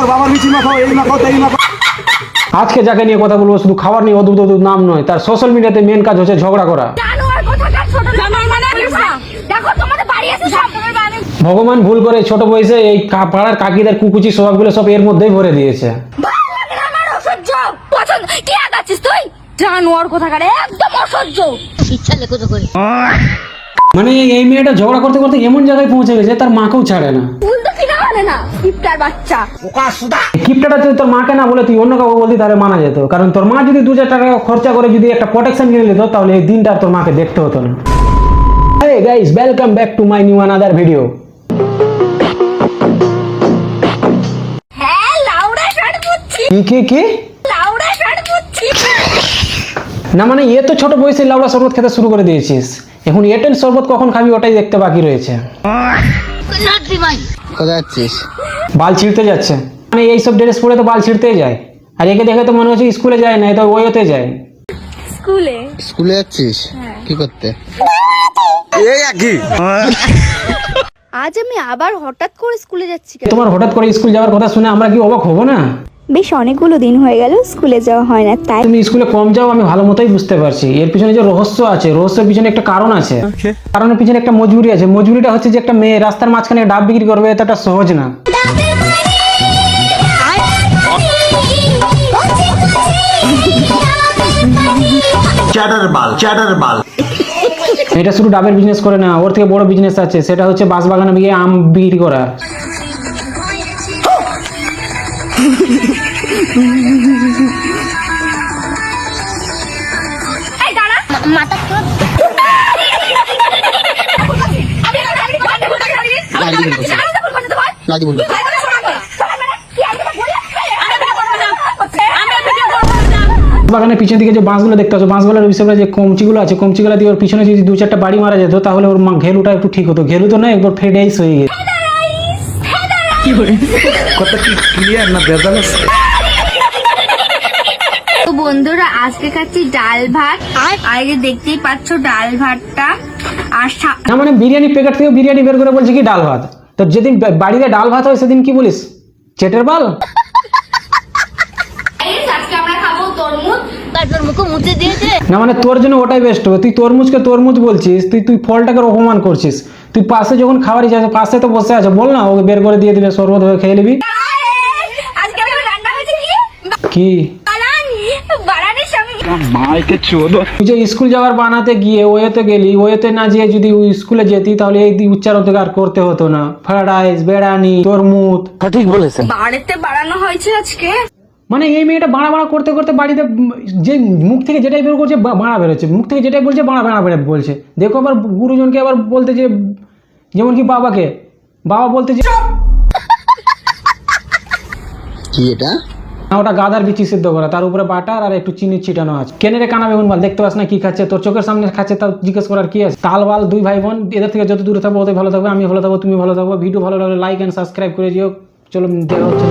বাবার মিষ্টি মাখাও এই মাখাও তাই মাখাও আজকে যাকে নিয়ে কথা বলব শুধু খাবার নিয়ে অদ্ভুত অদ্ভুত নাম নয় তার সোশ্যাল মিডিয়াতে মেন কাজ হচ্ছে ঝগড়া করা। জানোয়ার কোথাকার ছোট জানোয়ার মানে ভগবান ভুল করে ছোট বয়সে এই পাড়ার কাকিদের কুকুচি স্বভাবগুলো সব এর মধ্যেই ভরে দিয়েছে। ভালো লাগে না আমার অসহ্য। পছন্দ কি আগাচ্ছিস তুই? জানোয়ার কোথাকার একদম অসহ্য। ইচ্ছা লেখো তো করে মানে এই- এই মেয়েটা ঝগড়া করতে করতে এমন জায়গায় পৌঁছে গেছে তার মাকেও ছাড়ে না। মানে না কিপটার বাচ্চা। কিপটাটা যদি তোর মাকে না বলে তুই অন্য কাউকে বলতি তাহলে মানা যেত। কারণ তোর মা যদি দু টাকা খরচা করে যদি একটা প্রোটেকশন কিনে নিত তাহলে এই দিনটা তোর মাকে দেখতে হতো না। Hey guys welcome back to my new another video হ্যাঁ কি কি না মানে এ তো ছোট বয়সে লাউড়া শরবত খেতে শুরু করে দিয়েছিস। এখন এটেল শরবত কখন খাবি ওটাই দেখতে বাকি রয়েছে। বাল ছিঁড়তে যাচ্ছে। মানে এইসব ড্রেস পরে তো বাল ছিঁড়তেই যায়। আর একে দেখে তো মনে হচ্ছে স্কুলে যায় না এ তো ওইতে যায়। স্কুলে? স্কুলে যাচ্ছিস? কি করতে? আজ আমি আবার হঠাৎ করে স্কুলে যাচ্ছি তোমার হঠাৎ করে স্কুল যাওয়ার কথা শুনে আমরা কি অবাক হব না? বেশ অনেকগুলো দিন হয়ে গেল স্কুলে যাওয়া হয় না তাই তুমি স্কুলে কম যাও আমি ভালো মতোই বুঝতে পারছি। এর পিছনে যে রহস্য আছে রহস্যের পিছনে একটা কারণ আছে। কারণের পিছনে একটা মজুরি আছে। মজুরিটা হচ্ছে যে একটা মেয়ে রাস্তার মাঝখানে ডাব বিক্রি করবে এতটা সহজ না। চ্যাটার বাল চ্যাটার বাল এটা শুধু ডাবের বিজনেস করে না ওর থেকে বড় বিজনেস আছে। সেটা হচ্ছে বাঁশ বাগানে গিয়ে আম বিক্রি করা। এই দাঁড়া। মাথা তো লাড়ি বলব বাগানের পিছন দিকে যে বাঁশগুলো দেখতে পাচ্ছ বাঁশগুলোর হিসেবে যে কমচিগুলো আছে কমচিগুলো দিয়ে ওর পিছনে যদি দু চারটা বাড়ি মারা যেত তাহলে ওর ঘেলুটা একটু ঠিক হতো। ঘেলু তো না একবার ফেডাইস হয়ে গেছে। কত কি ক্লিয়ার না বন্ধুরা আজকে খাচ্ছি ডাল ভাত। আর এই যে দেখতেই পাচ্ছ ডাল ভাতটা। আর না মানে বিরিয়ানি প্যাকেট থেকে বিরিয়ানি বের করে বলছি কি ডাল ভাত? তো যেদিন বাড়িতে ডাল ভাত হয় সেদিন কি বলিস? চেটের বাল? না মানে তোর জন্য ওটাই বেস্ট হবে। তুই তরমুজকে তরমুজ বলছিস তুই তুই ফলটাকে অপমান করছিস। তুই পাশে যখন খাবারই যাচ্ছে পাশে তো বসে আছে। বল না ওকে বের করে দিয়ে দিলে শরবত হয়ে খেয়ে নিবি। কি? বানানির সঙ্গে যে স্কুল যাওয়ার বানাতে গিয়ে ওয়েতে গেলি ওয়েতে না যেয়ে যদি ওই স্কুলে যেতি তাহলে এই উচ্চারণ থেকে আর করতে হতো না। ফ্রাইড রাইস বেড়ানি তরমুজ বাড়িতে বাড়ানো হয়েছে আজকে? মানে এই মেয়েটা বাড়া বাড়া করতে করতে বাড়িতে যে মুখ থেকে যেটাই বের করছে বাড়া বেরোচ্ছে। মুখ থেকে যেটাই বলছে বাড়া বাড়া বেড়ে বলছে। দেখো আবার গুরুজনকে আবার বলতে যে যেমন কি বাবাকে। বাবা বলতে যে কি এটা? ওটা গাদার বিচি সিদ্ধ করা, তার উপরে বাটার আর একটু চিনি ছিটানো আছে। কেনে রে কানা বেগুন বাল দেখতে পাস না কি খাচ্ছে? তোর চোখের সামনে খাচ্ছে, তাও জিজ্ঞেস করার কি আছে? তাল, বাল, দুই ভাই বোন, এদের থেকে যত দূরে থাকব ওদের ভালো থাকবে আমি ভালো থাকব তুমি ভালো থাকব। ভিডিও ভালো লাগলে লাইক অ্যান্ড সাবস্ক্রাইব করে দিও। চলো দেখা হচ্ছে।